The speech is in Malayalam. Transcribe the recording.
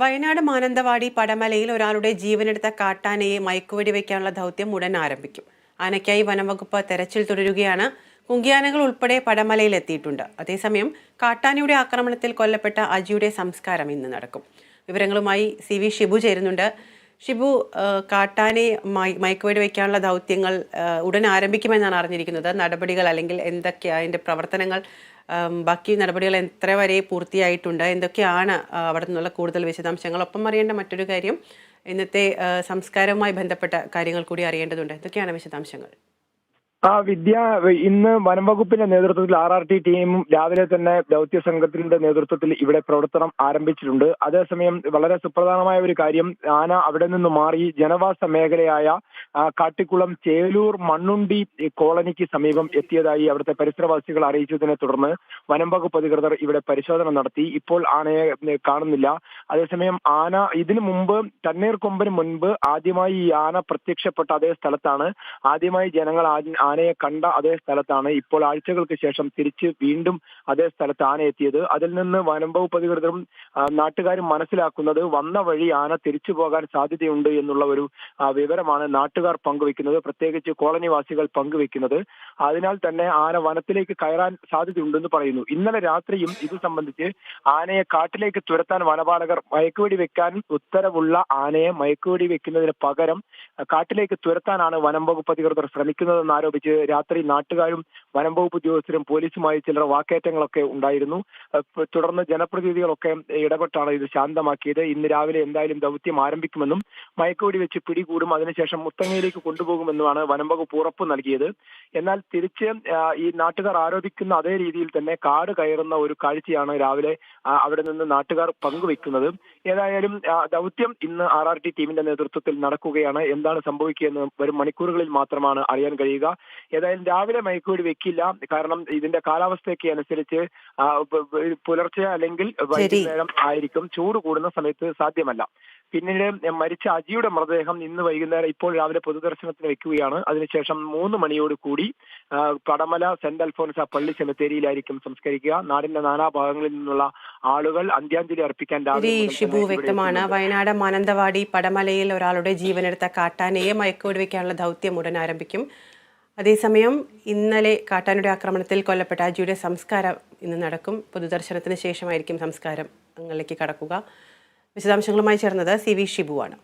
വയനാട് മാനന്തവാടി പടമലയിൽ ഒരാളുടെ ജീവനെടുത്ത കാട്ടാനയെ മയക്കുവെടി വയ്ക്കാനുള്ള ദൗത്യം ഉടൻ ആരംഭിക്കും. ആനയ്ക്കായി വനംവകുപ്പ് തെരച്ചിൽ തുടരുകയാണ്. കുങ്കിയാനകൾ ഉൾപ്പെടെ പടമലയിൽ എത്തിയിട്ടുണ്ട്. അതേസമയം കാട്ടാനയുടെ ആക്രമണത്തിൽ കൊല്ലപ്പെട്ട അജിയുടെ സംസ്കാരം ഇന്ന് നടക്കും. വിവരങ്ങളുമായി സി വി ഷിബു ചേരുന്നുണ്ട്. ഷിബു കാട്ടാനെ മയക്കുവെടി വയ്ക്കാനുള്ള ദൗത്യങ്ങൾ ഉടൻ ആരംഭിക്കുമെന്നാണ് അറിഞ്ഞിരിക്കുന്നത്. നടപടികൾ അല്ലെങ്കിൽ എന്തൊക്കെയാണ് അതിന്റെ പ്രവർത്തനങ്ങൾ ബാക്കി നടപടികൾ എത്ര വരെ പൂർത്തിയായിട്ടുണ്ട് എന്തൊക്കെയാണ് അവിടെ നിന്നുള്ള കൂടുതൽ വിശദാംശങ്ങൾ ഒപ്പം അറിയേണ്ട മറ്റൊരു കാര്യം ഇന്നത്തെ സംസ്കാരവുമായി ബന്ധപ്പെട്ട കാര്യങ്ങൾ കൂടി അറിയേണ്ടതുണ്ട്. എന്തൊക്കെയാണ് വിശദാംശങ്ങൾ? ആ വിദ്യ ഇന്ന് വനംവകുപ്പിന്റെ നേതൃത്വത്തിൽ ആർ ആർ ടി ടീമും രാവിലെ തന്നെ ദൗത്യ സംഘത്തിന്റെ നേതൃത്വത്തിൽ ഇവിടെ പ്രവർത്തനം ആരംഭിച്ചിട്ടുണ്ട്. അതേസമയം വളരെ സുപ്രധാനമായ ഒരു കാര്യം ആന അവിടെ നിന്ന് മാറി ജനവാസ മേഖലയായ കാട്ടിക്കുളം ചേലൂർ മണ്ണുണ്ടി കോളനിക്ക് സമീപം എത്തിയതായി അവിടുത്തെ പരിസരവാസികൾ അറിയിച്ചതിനെ തുടർന്ന് വനംവകുപ്പ് അധികൃതർ ഇവിടെ പരിശോധന നടത്തി. ഇപ്പോൾ ആനയെ കാണുന്നില്ല. അതേസമയം ആന ഇതിനു മുമ്പ് തണ്ണീർക്കൊമ്പിന് മുൻപ് ആദ്യമായി ഈ ആന പ്രത്യക്ഷപ്പെട്ട അതേ സ്ഥലത്താണ്. ആദ്യമായി ജനങ്ങൾ ആനയെ കണ്ട അതേ സ്ഥലത്താണ് ഇപ്പോൾ ആഴ്ചകൾക്ക് ശേഷം തിരിച്ച് വീണ്ടും അതേ സ്ഥലത്ത് ആന എത്തിയത്. അതിൽ നിന്ന് വനംവകുപ്പ് അധികൃതരും നാട്ടുകാരും മനസ്സിലാക്കുന്നത് വന്ന വഴി ആന തിരിച്ചു പോകാൻ സാധ്യതയുണ്ട് എന്നുള്ള ഒരു വിവരമാണ് നാട്ടുകാർ പങ്കുവെക്കുന്നത് പ്രത്യേകിച്ച് കോളനിവാസികൾ പങ്കുവെക്കുന്നത് അതിനാൽ തന്നെ ആന വനത്തിലേക്ക് കയറാൻ സാധ്യതയുണ്ടെന്ന് പറയുന്നു. ഇന്നലെ രാത്രിയും ഇത് സംബന്ധിച്ച് ആനയെ കാട്ടിലേക്ക് തുരത്താൻ വനപാലകർ മയക്കുവെടി വെക്കാൻ ഉത്തരവുള്ള ആനയെ മയക്കുവെടി വെക്കുന്നതിന് പകരം കാട്ടിലേക്ക് തുരത്താനാണ് വനം വകുപ്പ് അധികൃതർ ശ്രമിക്കുന്നതെന്ന് ആരോപിച്ച് രാത്രി നാട്ടുകാരും വനം വകുപ്പ് ഉദ്യോഗസ്ഥരും പോലീസുമായി ചിലർ വാക്കേറ്റങ്ങളൊക്കെ ഉണ്ടായിരുന്നു. തുടർന്ന് ജനപ്രതിനിധികളൊക്കെ ഇടപെട്ടാണ് ഇത് ശാന്തമാക്കിയത്. ഇന്ന് രാവിലെ എന്തായാലും ദൗത്യം ആരംഭിക്കുമെന്നും മയക്കുവെടി വെച്ച് പിടികൂടും അതിനുശേഷം മുത്തങ്ങയിലേക്ക് കൊണ്ടുപോകുമെന്നുമാണ് വനം വകുപ്പ് ഉറപ്പ് നൽകിയത്. എന്നാൽ തിരിച്ച് ഈ നാട്ടുകാർ ആരോപിക്കുന്ന അതേ രീതിയിൽ തന്നെ കാട് കയറുന്ന ഒരു കാഴ്ചയാണ് രാവിലെ അവിടെ നിന്ന് നാട്ടുകാർ പങ്കുവെക്കുന്നത്. ഏതായാലും ദൗത്യം ഇന്ന് ആർ ആർ ടി ടീമിന്റെ നേതൃത്വത്തിൽ നടക്കുകയാണ്. എന്താണ് സംഭവിക്കുകയെന്ന് വരും മണിക്കൂറുകളിൽ മാത്രമാണ് അറിയാൻ കഴിയുക. ഏതായാലും രാവിലെ മയക്കൂടി വെക്കില്ല. കാരണം ഇതിന്റെ കാലാവസ്ഥയ്ക്ക് അനുസരിച്ച് പുലർച്ചെ അല്ലെങ്കിൽ വൈകുന്നേരം ആയിരിക്കും. ചൂട് കൂടുന്ന സമയത്ത് സാധ്യമല്ല. പിന്നീട് മരിച്ച അജിയുടെ മൃതദേഹം ഇന്ന് വൈകുന്നേരം ഇപ്പോൾ രാവിലെ പൊതുദർശനത്തിന് വെക്കുകയാണ്. അതിനുശേഷം മൂന്ന് മണിയോട് കൂടി പടമല സെന്റ് അൽഫോൻസ പള്ളി സെമിത്തേരിയിലായിരിക്കും സംസ്കരിക്കുക. നാടിന്റെ നാനാഭാഗങ്ങളിൽ നിന്നുള്ള ആളുകൾ അന്ത്യാഞ്ജലി അർപ്പിക്കാൻ ഷിബു വ്യക്തമാണ്. വയനാട് മാനന്തവാടി പടമലയിൽ ഒരാളുടെ ജീവനെടുത്ത കാട്ടാനയെ മയക്കോട് വയ്ക്കാനുള്ള ദൗത്യം ഉടൻ ആരംഭിക്കും. അതേസമയം ഇന്നലെ കാട്ടാനയുടെ ആക്രമണത്തിൽ കൊല്ലപ്പെട്ട അജിയുടെ സംസ്കാരം ഇന്ന് നടക്കും. പൊതുദർശനത്തിന് ശേഷമായിരിക്കും സംസ്കാരം. അങ്ങളിലേക്ക് കടക്കുക. വിശദാംശങ്ങളുമായി ചേർന്നത് സി വി ഷിബുവാണ്.